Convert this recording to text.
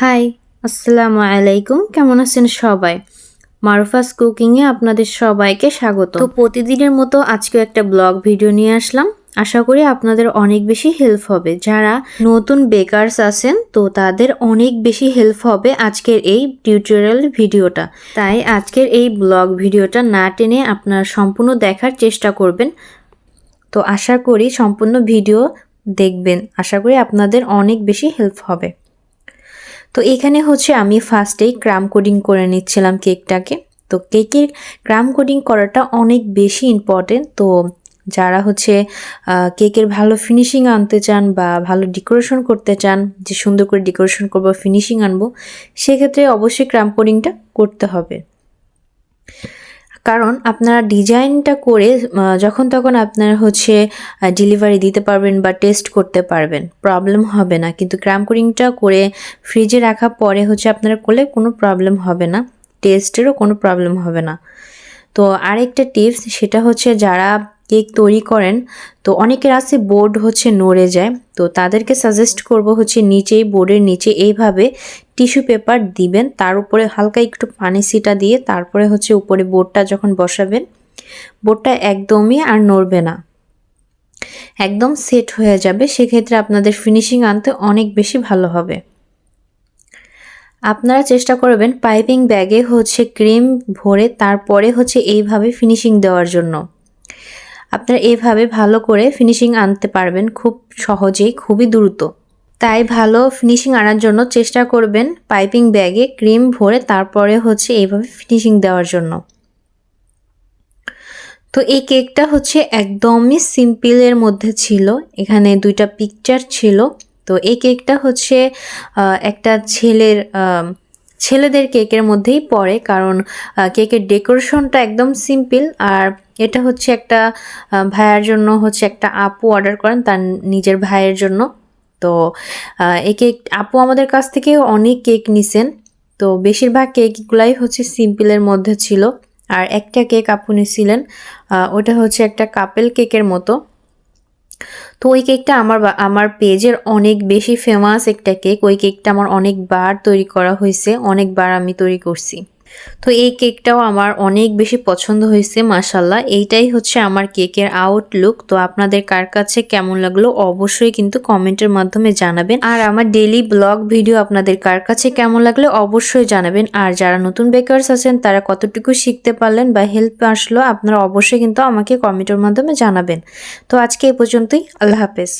High, আসসালামু আলাইকুম। কেমন আছেন সবাই? মারুফাস কুকিংয়ে আপনাদের সবাইকে স্বাগত। তো প্রতিদিনের মতো আজকে একটা ব্লগ ভিডিও নিয়ে আসলাম। আশা করি আপনাদের অনেক বেশি হেল্প হবে। যারা নতুন বেকারস আছেন, তো তাদের অনেক বেশি হেল্প হবে আজকের এই টিউটোরিয়াল ভিডিওটা। তাই আজকের এই ব্লগ ভিডিওটা না টেনে আপনারা সম্পূর্ণ দেখার চেষ্টা করবেন। তো আশা করি সম্পূর্ণ ভিডিও দেখবেন। আশা করি আপনাদের অনেক বেশি হেল্প হবে। তো এখানে হচ্ছে আমি ফার্স্টেই ক্রাম কোডিং করে নিচ্ছিলাম কেকটাকে। তো কেকের ক্রাম কোডিং করাটা অনেক বেশি ইম্পর্টেন্ট তো যারা হচ্ছে কেকের ভালো ফিনিশিং আনতে চান বা ভালো ডেকোরেশন করতে চান, যে সুন্দর করে ডেকোরেশন করব ফিনিশিং আনব, সেক্ষেত্রে অবশ্যই ক্রাম কোডিংটা করতে হবে। কারণ আপনারা ডিজাইনটা করে যখন তখন আপনারা হচ্ছে ডেলিভারি দিতে পারবেন বা টেস্ট করতে পারবেন। প্রবলেম হবে না। কিন্তু ক্রাম কোডিংটা করে ফ্রিজে রাখা পরে হচ্ছে আপনারা করলে কোনো প্রবলেম হবে না। টেস্টেরও কোনো প্রবলেম হবে না। তো আরেকটা টিপস সেটা হচ্ছে যারা কেক তৈরি করেন। তো অনেকের আছে বোর্ড হচ্ছে নড়ে যায়। তো তাদেরকে সাজেস্ট করব হচ্ছে নিচেই বোর্ডের নিচে এইভাবে টিস্যু পেপার দিবেন। তার উপরে হালকা একটু পানি সিটা দিয়ে তারপরে হচ্ছে উপরে বোর্ডটা যখন বসাবেন, বোর্ডটা একদমই আর নড়বে না। একদম সেট হয়ে যাবে। সেক্ষেত্রে আপনাদের ফিনিশিং আনতে অনেক বেশি ভালো হবে। আপনারা চেষ্টা করবেন পাইপিং ব্যাগে হচ্ছে ক্রিম ভরে তারপরে হচ্ছে এইভাবে ফিনিশিং দেওয়ার জন্য। আপনারা এভাবে ভালো করে ফিনিশিং আনতে পারবেন খুব সহজেই, খুবই দ্রুত। তাই ভালো ফিনিশিং আনার জন্য চেষ্টা করবেন পাইপিং ব্যাগে ক্রিম ভরে তারপরে হচ্ছে এইভাবে ফিনিশিং দেওয়ার জন্য। তো এই কেকটা হচ্ছে একদমই সিম্পলের মধ্যে ছিল, এখানে দুইটা পিকচার ছিল। তো এই কেকটা হচ্ছে একটা ছেলের ছেলেদের কেকের মধ্যেই পড়ে কারণ কেকের ডেকোরেশনটা একদম সিম্পল আর এটা হচ্ছে একটা ভাইয়ার জন্য হচ্ছে একটা আপু অর্ডার করেন তার নিজের ভাইয়ের জন্য। তো এই কেক, আপু আমাদের কাছ থেকে অনেক কেক নিছেন। তো বেশিরভাগ কেকগুলাই হচ্ছে সিম্পলের মধ্যে ছিল। আর একটা কেক আপু নিছিলেন ওটা হচ্ছে একটা কাপেল কেকের মতো। তো ওই কেকটা আমার আমার পেজের অনেক বেশি ফেমাস একটা কেক। ওই কেকটা আমার অনেকবার তৈরি করা হয়েছে, অনেকবার আমি তৈরি করছি। তো এই কেকটাও আমার অনেক বেশি পছন্দ হয়েছে মাসাল্লাহ এইটাই হচ্ছে আমার কেকের আউটলুক তো আপনাদের কার কাছে কেমন লাগল অবশ্যই কিন্তু কমেন্টের মাধ্যমে জানাবেন। আর আমার ডেলি ব্লগ ভিডিও আপনাদের কার কাছে কেমন লাগল অবশ্যই জানাবেন। আর যারা নতুন বেকার্স আছেন, তারা কতটুকু শিখতে পারলেন বা হেল্প আসলো, আপনারা অবশ্যই কিন্তু আমাকে কমেন্টের মাধ্যমে জানাবেন। তো আজকে এই পর্যন্তই, আল্লাহ হাফেজ।